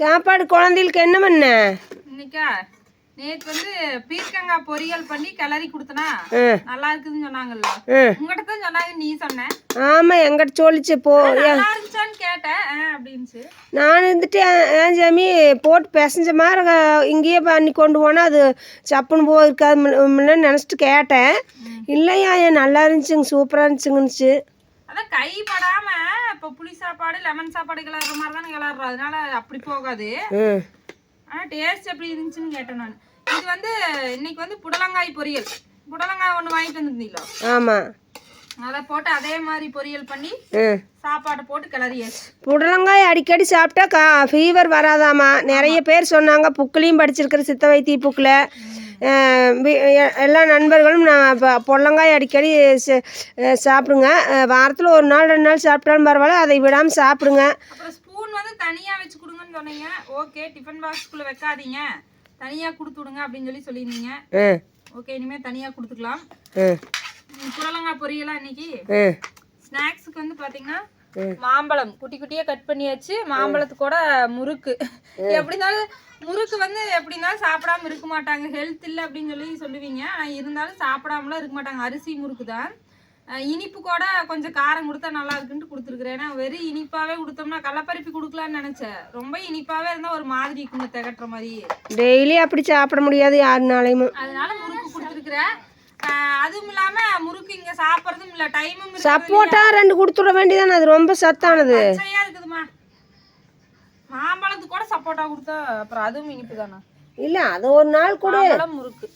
சாப்பாடு குழந்தைகளுக்கு என்ன பண்ண? இன்னைக்கா நேத்து வந்து பீர்க்கங்காய் பொரியல் பண்ணி கிளறி கொடுத்தனா நல்லா இருக்குதுன்னு சொன்னாங்கல்ல. உங்ககிட்ட தான் சொன்னாங்க நீ சொன்ன. ஆமாம் எங்கிட்ட சொல்லிச்சு போ. கேட்டேன் ஆ, அப்படின்னுச்சு. நான் இருந்துட்டு "ஏன், சாமி போட்டு பிசைஞ்ச மாதிரி இங்கேயே பண்ணி கொண்டு போனால் அது சப்புன்னு போயிருக்காது நினச்சிட்டு கேட்டேன். இல்லையா ஏன் நல்லா இருந்துச்சுங்க சூப்பராக இருந்துச்சுங்கன்னுச்சு. அதான் கை படாம இப்போ புளி சாப்பாடு லெமன் சாப்பாடு கிளற மாதிரி தானே கிளறோம் அதனால அப்படி போகாது. ஆனா டேஸ்ட் எப்படி இருந்துச்சுன்னு கேட்டேன் நான். இது வந்து இன்னைக்கு வந்து புடலங்காய் பொரியல். புடலங்காய் ஒன்று வாங்கிட்டு வந்திருந்தீங்களோ? ஆமாம் அதை போட்டு அதே மாதிரி பொரியல் பண்ணி சாப்பாடு போட்டு கிளறியாச்சு. புடலங்காய் அடிக்கடி சாப்பிட்டா ஃபீவர் வராதாம்மா நிறைய பேர் சொன்னாங்க புக்குலையும் படிச்சிருக்கிற சித்த வைத்திய புக்கில். எல்லா நண்பர்களும் நான் இப்போ புடலங்காய் அடிக்கடி ச- சாப்பிடுங்க. வாரத்தில் ஒரு நாள் ரெண்டு நாள் சாப்பிட்டாலும் பரவாயில்ல. அதை விடாமல் சாப்பிடுங்க. ஸ்பூன் வந்து தனியா வச்சு கொடுங்கன்னு சொன்னீங்க. ஓகே டிஃபன் பாக்ஸ்க்குள்ள வைக்காதீங்க. தனியா கொடுத்து விடுங்க அப்படின்னு சொல்லி சொல்லியிருந்தீங்க. ஓகே இனிமே தனியா கொடுத்துக்கலாம். புடலங்காய் பொரியலா இன்னைக்கு? ம் ஸ்நாக்ஸுக்கு வந்து பாத்தீங்கன்னா மாம்பழம். குட்டி குட்டியா கட் பண்ணியாச்சு. மாம்பழத்து கூட முறுக்கு. எப்படி இருந்தாலும் முறுக்கு வந்து எப்படி இருந்தாலும் சாப்பிடாம இருக்க மாட்டாங்க. ஹெல்த் இல்லை அப்படின்னு சொல்லி சொல்லுவீங்க. ஆனா இருந்தாலும் சாப்பிடாமலாம் இருக்க மாட்டாங்க. அரிசி முறுக்கு தான். இனிப்பு கூட கொஞ்சம் காரம் கொடுத்தா நல்லா இருக்குன்ட்டு கொடுத்துருக்குறேன். ஏன்னா வெறும் இனிப்பாவே கொடுத்தோம்னா கடலப்பருப்பி கொடுக்கலான்னு நினைச்சேன். ரொம்ப இனிப்பாவே இருந்தா ஒரு மாதிரி இருக்குங்க திகட்டுற மாதிரி டெய்லி அப்படி சாப்பிட முடியாது யாருனாலையும். அதனால முறுக்கு கொடுத்துருக்குறேன். அதுவும் இல்லாம முறுக்கு இங்க சாப்பிட்றதும் இல்ல டைமும் சப்போட்டா ரெண்டு கொடுத்துட வேண்டியதானே அது ரொம்ப சத்தானது. சரியா இருக்குதுமா மாம்பழத்துக்கு கூட சப்போட்டா கொடுத்தா அப்புறம் அதுவும் இனிப்பு தானே இல்லை அது ஒரு நாள் கூட. முறுக்கு.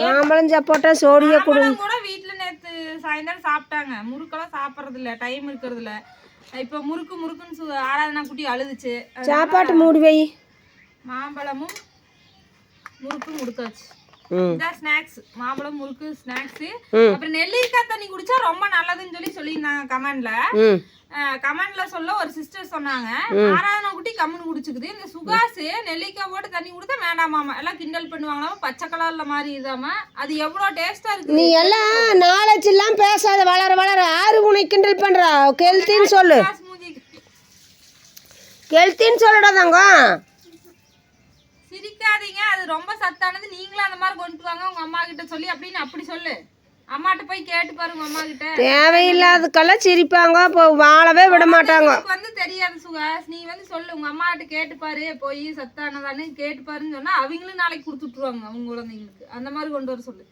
மாம்பழம் சப்போட்டா சோடியா கொடு. கூட வீட்ல நேத்து சாயந்தரம் சாப்பிட்டாங்க. முறுக்கெல்லாம் சாப்பிட்றது இல்ல டைம் இருக்கிறது இல்ல. இப்போ முறுக்கு முறுக்குன்னு ஆராதனா குட்டி அழுதுச்சு. சாப்பாட்டு மூடி வை. மாம்பழமும் முறுக்கும் கொடுத்தாச்சு. இதான் ஸ்நாக்ஸ் மாம்பழம் முறுக்கு ஸ்நாக்ஸ். அப்புறம் நெல்லிக்காய் தண்ணி குடிச்சா ரொம்ப நல்லதுன்னு சொல்லி சொல்லியிருந்தாங்க கமெண்ட்ல. கமெண்ட்ல சொல்ல ஒரு சிஸ்டர் சொன்னாங்க. ஆராதனா குட்டி கம்முன்னு குடிச்சுக்குது. இந்த சுகாஸ் நெல்லிக்காய் போட்டு தண்ணி கொடுத்தா வேண்டாமாமா. எல்லாம் கிண்டல் பண்ணுவாங்களாமா பச்சை கலர்ல மாதிரி இதாம. அது எவ்வளவு டேஸ்டா இருக்கு நீ எல்லாம் நாலேஜ் எல்லாம் பேசாத வளர வளர ஆறு உன்னை கிண்டல் பண்றா. கெல்த்தின்னு சொல்லு. கெல்த்தின்னு சொல்லடா தங்கம். சிரிக்காதீங்க அது ரொம்ப சத்தானது. நீங்களும் அந்த மாதிரி கொண்டு வாங்க உங்க அம்மா கிட்ட சொல்லி அப்படின்னு அப்படி சொல்லு. அம்மாட்ட போய் கேட்டு பாருங்க அம்மா கிட்ட. தேவையில்லாததுக்கெல்லாம் சிரிப்பாங்க இப்போ வாழவே விட மாட்டாங்க. வந்து தெரியாது சுகாஸ் நீ வந்து சொல்லு உங்க அம்மா கிட்ட கேட்டு பாரு போய் சத்தானதானு கேட்டு பாருன்னு சொன்னா அவங்களும் நாளைக்கு கொடுத்துட்ருவாங்க அவங்க குழந்தைங்களுக்கு. அந்த மாதிரி கொண்டு வர சொல்லு.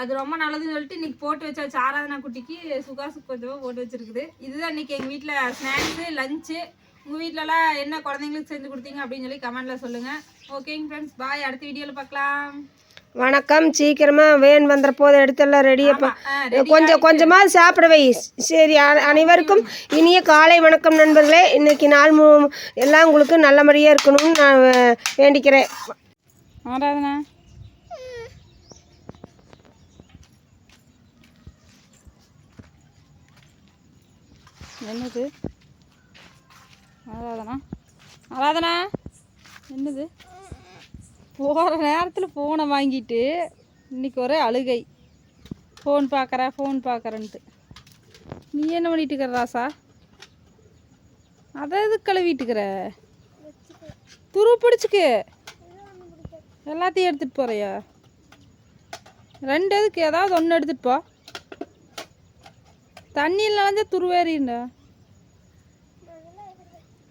அது ரொம்ப நல்லதுன்னு சொல்லிட்டு இன்னைக்கு போட்டு வச்சாச்சு ஆராதனா குட்டிக்கு சுகாசுக்கு கொஞ்சமாக போட்டு வச்சிருக்குது. இதுதான் இன்னைக்கு எங்கள் வீட்டில் ஸ்நாக்ஸு லஞ்சு உங்கள் வீட்டிலலாம் என்ன குழந்தைங்களுக்கு செஞ்சு கொடுத்தீங்க அப்படின்னு சொல்லி கமெண்ட்ல சொல்லுங்க. ஓகேங்க ஃப்ரெண்ட்ஸ் பாய் அடுத்த வீடியோவில் பார்க்கலாம். வணக்கம். சீக்கிரமா வேன் வந்துற போது எடுத்தெல்லாம் ரெடியாக கொஞ்சம் கொஞ்சமாக சாப்பிட வை. சரி அனைவருக்கும் இனிய காலை வணக்கம் நண்பர்களே. இன்னைக்கு நாள் மு எல்லாம் உங்களுக்கு நல்லபடியாக இருக்கணும்னு நான் வேண்டிக்கிறேன். ஆராதனா என்னது? ஆராதனா? ஆராதனா? என்னது? போகிற நேரத்தில் ஃபோனை வாங்கிட்டு இன்றைக்கி ஒரே அழுகை. ஃபோன் பார்க்குற ஃபோன் பார்க்குறன்ட்டு நீ என்ன பண்ணிட்டு இருக்கிற ராசா? அதை எது கழுவிட்டுக்கிற துரு பிடிச்சிக்கு. எல்லாத்தையும் எடுத்துகிட்டு போறியா? ரெண்டு எதுக்கு? ஏதாவது ஒன்று எடுத்துகிட்டு போ. தண்ணியில் நனைஞ்சா துருவேறிண்டா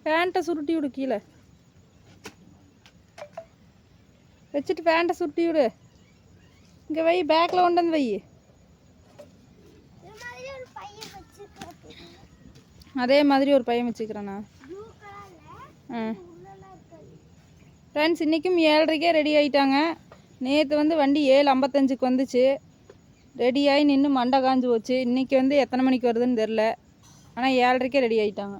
பேண்ட்டை சுருட்டி விடு கீழே. வச்சுட்டு பேண்ட்டை சுருட்டி விடு. இங்கே வை பேக்கில் கொண்டு வந்து வை. அதே மாதிரி ஒரு பையன் வச்சுக்கிறேண்ணா ஆ. ஃப்ரெண்ட்ஸ் இன்றைக்கும் ஏழரைக்கே ரெடி ஆகிட்டாங்க நேற்று வந்து வண்டி ஏழு ஐம்பத்தஞ்சுக்கு வந்துச்சு. ரெடி ஆகி நின்று மண்டை காஞ்சு போச்சு. இன்றைக்கி வந்து எத்தனை மணிக்கு வருதுன்னு தெரில ஆனால் ஏழரைக்கே ரெடி ஆகிட்டாங்க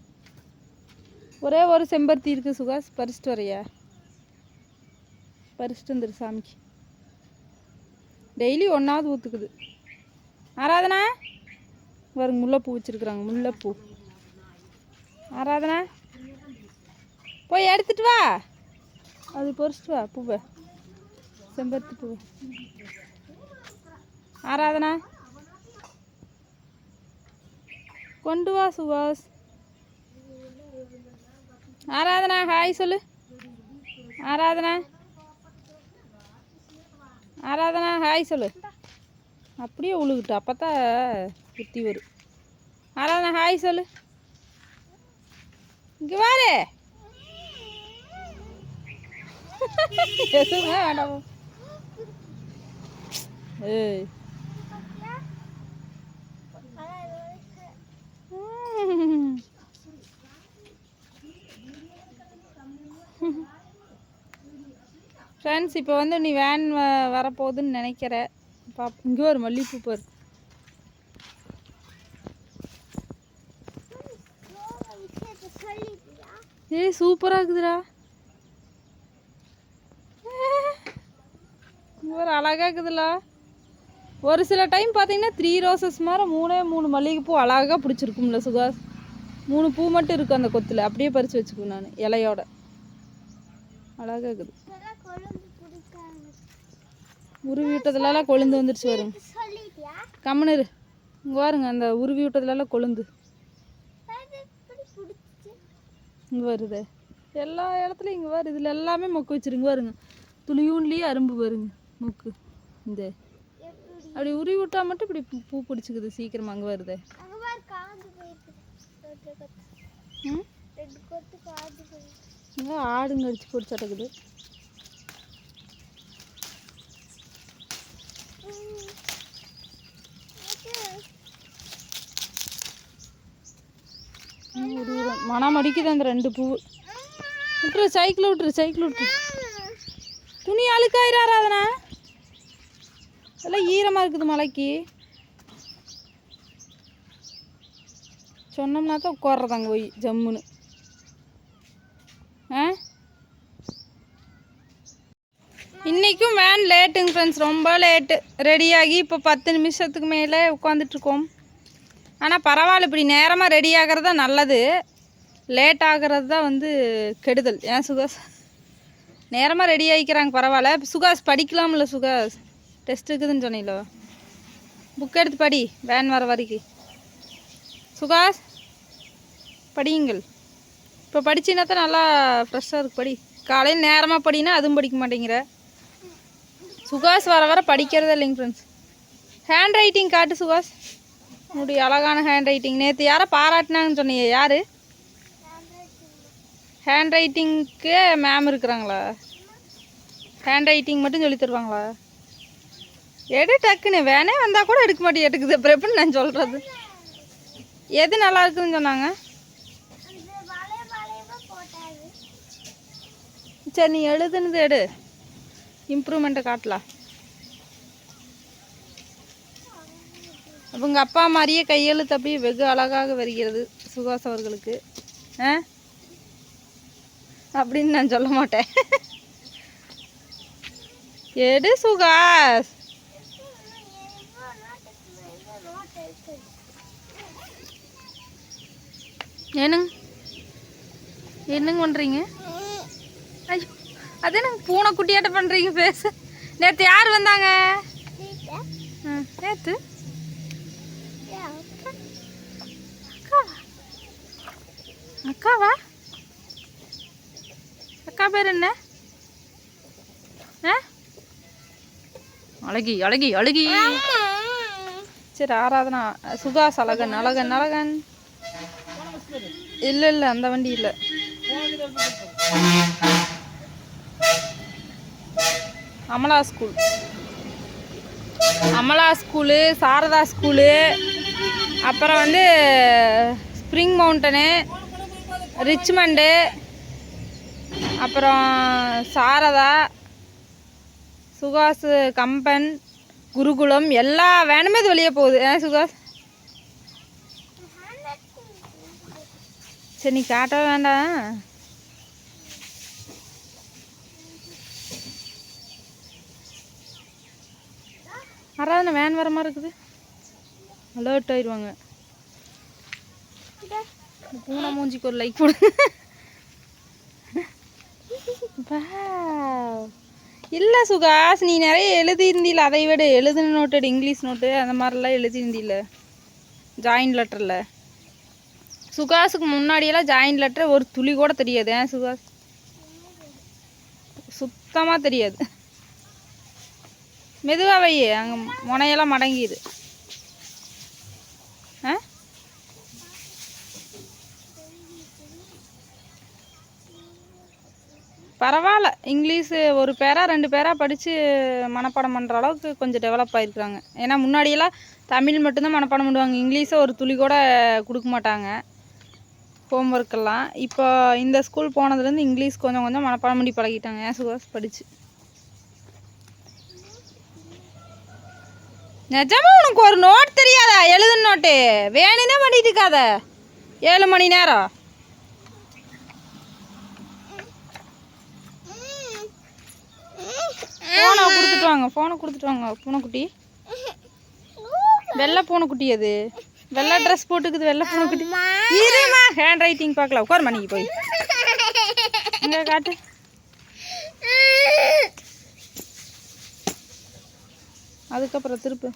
ஒரே ஒரு செம்பருத்தி இருக்குது சுகாஸ் பறிச்சிட்டு வரையா? பறிச்சிட்டு வந்துரு சாமிக்கு. டெய்லி ஒன்றாவது ஊற்றுக்குது ஆராதனா? வருங்க முல்லைப்பூ வச்சுருக்குறாங்க முல்லைப்பூ. ஆராதனா? போய் எடுத்துட்டு வா. அது பொறிச்சிட்டு வா பூவை. செம்பருத்தி பூவை ஆராதனா? கொண்டு வா சுபாஷ் ஆராதனா ஹாய் சொல்லு. ஆராதனா. ஆராதனா ஹாய் சொல்லு. அப்படியே உழுகுட்டு அப்போ தான் புத்தி வரும் ஆராதனா ஹாய் சொல்லு. இங்கே வாரு. எதுவுமே வேண்டாம். ஏய். ஃப்ரெண்ட்ஸ் இப்போ வந்து நீ வேன் வ வரப்போகுதுன்னு நினைக்கிற. பாப் இங்கே ஒரு மல்லிகைப்பூ பாரு. ஏய் சூப்பராக இருக்குதுடா. ஒரு அழகாக இருக்குதுல்ல ஒரு சில டைம் பார்த்தீங்கன்னா த்ரீ ரோசஸ் மாதிரி மூணே மூணு மல்லிகைப்பூ அழகாக பிடிச்சிருக்கும்ல சுகாஸ் மூணு பூ மட்டும் இருக்கும் அந்த கொத்தில். அப்படியே பறித்து வச்சுக்குவேன் நான் இலையோட. அழகாக இருக்குது. உருவி விட்டதுலலாம் கொழுந்து வந்துருச்சு வருங்க கம்முனு இரு இங்கே பாருங்க அந்த உருவி விட்டதுலலாம் கொழுந்து. இங்கே வருது. எல்லா இடத்துலையும் இங்கே வருது இதில் எல்லாமே மொக்கு வச்சிருங்க பாருங்க துளியூன்லேயே அரும்பு வருங்க மொக்கு. இந்த. அப்படி உருவி விட்டா மட்டும் இப்படி பூ- பிடிச்சிக்குது சீக்கிரமா. அங்கே வருது. ஆடுங்க அடிச்சு பிடிச்சாட்டக்குது ம், உருவுதான். மனம் அடிக்குது அந்த ரெண்டு பூ விட்டுரு சைக்கிள் விட்டுரு சைக்கிள் விட்டுரு. துணி அழுக்காயிராதனா எல்லாம் ஈரமாக இருக்குது மலைக்கு. சொன்னோம்னா தான் உட்கார்றதாங்க போய் ஜம்முன்னு. ஆ? இன்றைக்கும் வேன் லேட்டுங்க ஃப்ரெண்ட்ஸ் ரொம்ப லேட்டு. ரெடியாகி இப்போ பத்து நிமிஷத்துக்கு மேலே உட்காந்துட்ருக்கோம் ஆனால் பரவாயில்ல இப்படி நேரமாக ரெடி ஆகிறது நல்லது. லேட் ஆகிறது தான் வந்து கெடுதல். ஏன் சுகாஸ் நேரமாக ரெடி ஆகிக்கிறாங்க பரவாயில்ல. சுகாஸ் படிக்கலாம்ல சுகாஸ் டெஸ்ட் இருக்குதுன்னு சொன்னீங்களோ? புக் எடுத்து படி வேன் வர வரைக்கும். சுகாஸ் படியுங்கள். இப்போ படிச்சின்னா தான் நல்லா ஃப்ரெஷ்ஷாக இருக்கு படி. காலையில் நேரமாக படினா அதுவும் படிக்க மாட்டேங்கிற. சுகாஸ் வர வர படிக்கிறதே இல்லைங்க ஃப்ரெண்ட்ஸ் ஹேண்ட் ரைட்டிங் காட்டு சுகாஸ் உன்னுடைய அழகான ஹேண்ட் ரைட்டிங் நேற்று யாரை பாராட்டினாங்கன்னு சொன்னீங்க யார்? ஹேண்ட் ரைட்டிங்க்கு மேம் இருக்கிறாங்களா? ஹேண்ட் ரைட்டிங் மட்டும் சொல்லி தருவாங்களா? எடு டக்குன்னு. வேணே வந்தால் கூட எடுக்க மாட்டேன் எடுக்குது அப்புறம் நான் சொல்கிறது எது நல்லா இருக்குதுன்னு சொன்னாங்க? சரி நீ எழுதுனது எடு. இம்ப்ரூவ்மெண்ட்டை காட்டலாம். உங்கள் அப்பா மாதிரியே கையெழுத்து அப்படியே வெகு அழகாக வருகிறது சுகாஸ் அவர்களுக்கு. ஆ? அப்படின்னு நான் சொல்ல மாட்டேன். எடு சுகாஸ் என்னங்க? என்னங்க பண்ணுறீங்க ஐயோ அது என்னங்க பூனைக்குட்டியாட்ட பண்ணுறீங்க பேச. நேற்று யார் வந்தாங்க? நேற்று அக்காவா அக்காவா? அக்கா பேர் என்ன? ஆ? அழகி அழகி அழகி. சரி ஆராதனா சுகாஸ் அழகன் அழகன் அழகன். இல்லை இல்லை அந்த வண்டி இல்லை. Amala school Amala school Sarada school அப்புறம் வந்து ஸ்ப்ரிங் மவுண்டனு ரிச்மண்டு அப்புறம் சாரதா சுகாஸ் கம்பன் குருகுலம் எல்லா வேனுமே இது வெளியே போகுது. ஏன் சுகாஸ்? சரி நீ காட்ட வேண்டாம். யாராவது வேன் வர மாதிரி இருக்குது. அலர்ட் ஆயிடுவாங்க. பூனை மூஞ்சிக்கு ஒரு லைக் போடு. Wow. இல்லை சுகாஸ் நீ நிறைய எழுதியிருந்தில அதை விட எழுதின நோட்டு இங்கிலீஷ் நோட்டு அந்த மாதிரிலாம் எழுதியிருந்தில? ஜாயின் லெட்டரில் சுகாஸுக்கு முன்னாடியெல்லாம் ஜாயின் லெட்டர் ஒரு துளி கூட தெரியாது ஏன் சுகாஸ் சுத்தமாக தெரியாது. மெதுவாக வை அங்கே முனையெல்லாம் மடங்கிது. ஆ? பரவாயில்ல. இங்கிலீஷு ஒரு பேரா ரெண்டு பேரா படித்து மனப்பாடம் பண்ணுற அளவுக்கு கொஞ்சம் டெவலப் ஆகிருக்குறாங்க ஏன்னா முன்னாடியெல்லாம் தமிழ் மட்டும்தான் மனப்பாடம் பண்ணுவாங்க. இங்கிலீஷை ஒரு துளி கூட கொடுக்க மாட்டாங்க. ஹோம்ஒர்க்கெல்லாம் இப்போ இந்த ஸ்கூல் போனதுலேருந்து இங்கிலீஷ் கொஞ்சம் கொஞ்சம் மனப்பாடம் பண்ணி பழகிட்டாங்க. ஏன் சுகாஸ் படித்து நிஜமா உனக்கு ஒரு நோட் தெரியாதா? எழுதுன நோட்டு வேணும்னே பண்ணிட்டு இருக்காத. ஏழு மணி நேரம். ஃபோனை கொடுத்துட்டு வாங்க ஃபோனை கொடுத்துட்டு வாங்க பூனைக்குட்டி. வெள்ளை பூனைக்குட்டி அது. வெள்ளை ட்ரெஸ் போட்டுக்குது வெள்ளை பூனைக்குட்டி. இருமா ஹேண்ட் ரைட்டிங் பார்க்கலாம் உட்கார் மணிக்கு போய். இங்கே காட்டு. அதுக்கப்புறம் திருப்பு.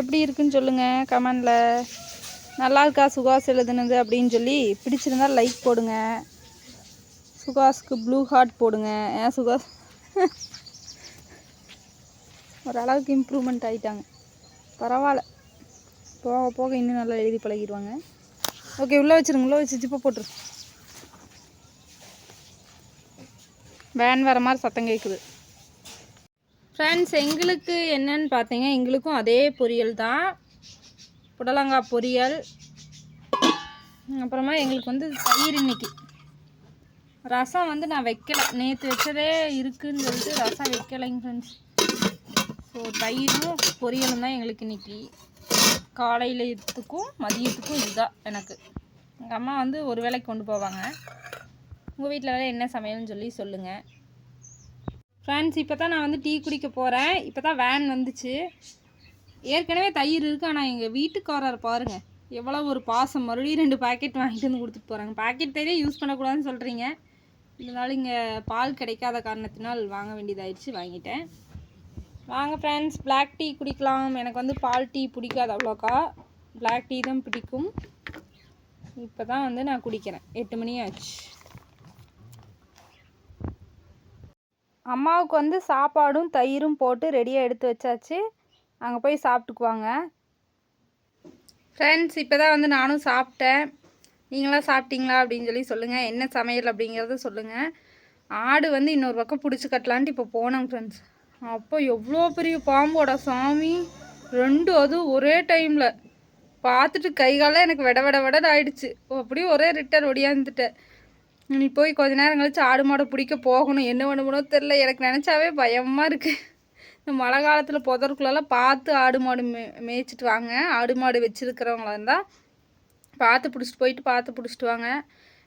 எப்படி இருக்குன்னு சொல்லுங்கள் கமெண்டில். நல்லா இருக்கா சுகாஸ் எழுதுனது அப்படின்னு சொல்லி பிடிச்சிருந்தா லைக் போடுங்க. சுகாஸ்க்கு ப்ளூ ஹார்ட் போடுங்க. ஏன் சுகாஸ்? ஓரளவுக்கு இம்ப்ரூவ்மெண்ட் ஆகிட்டாங்க பரவாயில்ல. போக போக இன்னும் நல்லா எழுதி பழகிடுவாங்க. ஓகே உள்ளே வச்சிருங்க உள்ளே வச்சு ஜிப்பை போட்டுரு. வேன் வர மாதிரி சத்தம் கேட்குது ஃப்ரெண்ட்ஸ் எங்களுக்கு என்னன்னு பார்த்தீங்க எங்களுக்கும் அதே பொரியல் தான். புடலங்காய் பொரியல். அப்புறமா எங்களுக்கு வந்து தயிர் இன்னைக்கு. ரசம் வந்து நான் வைக்கலை. நேற்று வச்சதே இருக்குதுன்னு சொல்லிட்டு ரசம் வைக்கலைங்க ஃப்ரெண்ட்ஸ் ஸோ தயிரும் பொரியலும் தான் எங்களுக்கு இன்னைக்கு. காலையிலத்துக்கும் மதியத்துக்கும் இதுதான் எனக்கு. எங்கள் அம்மா வந்து ஒரு வேலைக்கு கொண்டு போவாங்க. உங்கள் வீட்டில் வேலை என்ன சமையல்னு சொல்லி சொல்லுங்கள் ஃப்ரெண்ட்ஸ் இப்போ தான் நான் வந்து டீ குடிக்க போகிறேன் இப்போ தான் வேன் வந்துச்சு. ஏற்கனவே தயிர் இருக்குது ஆனால் எங்கள் வீட்டுக்காரர் பாருங்கள் எவ்வளோ ஒரு பாசம். மறுபடியும் ரெண்டு பாக்கெட் வாங்கிட்டு வந்து கொடுத்துட்டு போகிறாங்க பாக்கெட் தயிரே யூஸ் பண்ணக்கூடாதுன்னு சொல்கிறீங்க இதனால் இங்கே பால் கிடைக்காத காரணத்தினால் வாங்க வேண்டியதாயிடுச்சு வாங்கிட்டேன். வாங்க ஃப்ரெண்ட்ஸ் பிளாக் டீ குடிக்கலாம். எனக்கு வந்து பால் டீ பிடிக்காது அவ்வளோக்கா. பிளாக் டீ தான் பிடிக்கும். இப்போ தான் வந்து நான் குடிக்கிறேன். எட்டு மணி ஆச்சு. அம்மாவுக்கு வந்து சாப்பாடும் தயிரும் போட்டு ரெடியாக எடுத்து வச்சாச்சு. அங்கே போய் சாப்பிட்டுக்குவாங்க. ஃப்ரெண்ட்ஸ் இப்போ தான் வந்து நானும் சாப்பிட்டேன். நீங்களாம் சாப்பிட்டீங்களா அப்படின்னு சொல்லி சொல்லுங்கள் என்ன சமையல் அப்படிங்கிறத சொல்லுங்கள் ஆடு வந்து இன்னொரு பக்கம் பிடிச்சி கட்டலான்ட்டு இப்போ போனோம் ஃப்ரெண்ட்ஸ் அப்போ எவ்வளோ பெரிய பாம்போட சாமி. ரெண்டு அதுவும் ஒரே டைமில் பார்த்துட்டு கை எனக்கு விட விட விட ஆயிடுச்சு. அப்படியே ஒரே ரிட்டர் ஒடியாந்துட்டேன் நீ போய் கொஞ்ச நேரம் கழிச்சு ஆடு மாடை பிடிக்க போகணும். என்ன பண்ணுமோ தெரில எனக்கு நினச்சாவே பயமாக இருக்குது இந்த மழை காலத்தில் புதருக்குள்ளெல்லாம் பார்த்து ஆடு மாடு மே மேய்ச்சிட்டு வாங்க. ஆடு மாடு வச்சுருக்கிறவங்களா இருந்தால் பார்த்து பிடிச்சிட்டு போயிட்டு பார்த்து பிடிச்சிட்டு வாங்க.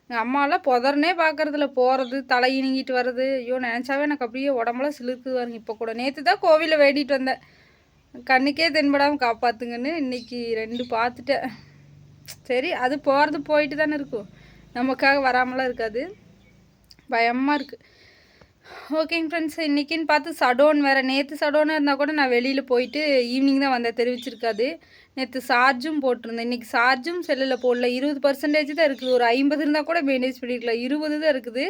எங்கள் அம்மாலாம் புதர்னே பார்க்குறதுல போகிறது தலை இணுங்கிட்டு வர்றது. ஐயோ நினச்சாவே எனக்கு அப்படியே உடம்புலாம் சிலிர்க்குது வருங்க இப்போ கூட நேற்று தான் கோவிலில் வேண்டிட்டு வந்தேன். கண்ணுக்கே தென்படாமல் காப்பாற்றுங்கன்னு இன்னைக்கு ரெண்டு பார்த்துட்டேன். சரி அது போகிறது போயிட்டு தானே இருக்கும். நமக்காக வராமலாம் இருக்காது. பயமாக இருக்குது ஓகேங்க ஃப்ரெண்ட்ஸ் இன்றைக்கின்னு பார்த்து சடோன் வேறு. நேற்று சடோனாக இருந்தால் கூட நான் வெளியில் போயிட்டு ஈவினிங் தான் வந்தேன். தெரிவிச்சிருக்காது. நேற்று சார்ஜும் போட்டிருந்தேன். இன்றைக்கி சார்ஜும் செல்லில் போடல. இருபது பர்சன்டேஜ் தான் இருக்குது. ஒரு ஐம்பது இருந்தால் கூட மேனேஜ் பண்ணிருக்கலாம் இருபது தான் இருக்குது.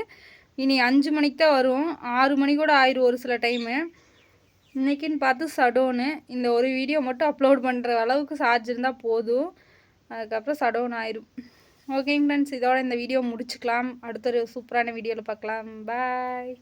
இனி அஞ்சு மணிக்கு தான் வரும். ஆறு மணி கூட ஆயிரும் ஒரு சில டைமு இன்றைக்கின்னு பார்த்து சடோனு இந்த ஒரு வீடியோ மட்டும் அப்லோட் பண்ணுற அளவுக்கு சார்ஜ் இருந்தால் போதும். அதுக்கப்புறம் சடோன் ஆயிரும். ஓகேங்க ஃப்ரெண்ட்ஸ் இதோட இந்த வீடியோ முடிச்சுக்கலாம். அடுத்த ஒரு சூப்பரான வீடியோவில் பார்க்கலாம். பாய்